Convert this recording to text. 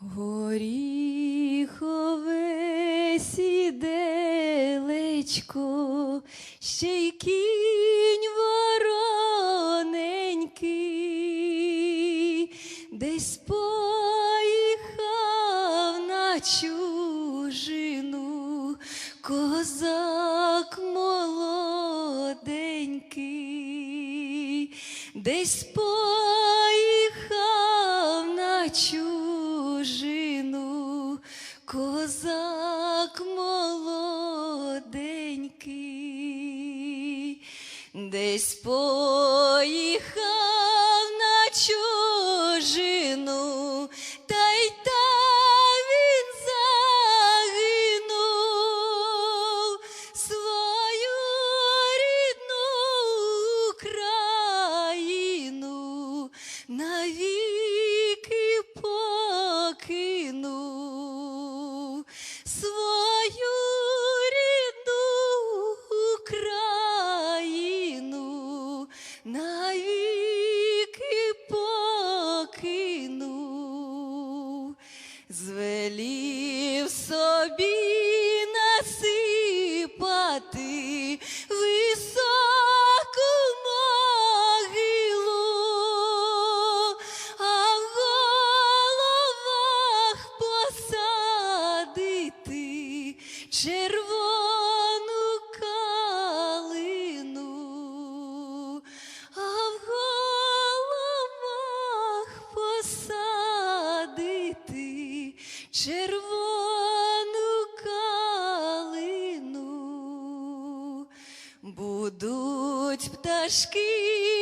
Горіхове сіделечко, ще й кінь вороненький, десь поїхав на чужину, козак молоденький, десь поїхав на чужину, козак молоденький, десь поїхав звелів собі насипати високу могилу, а в головах посадити червону червону калину. Будуть пташки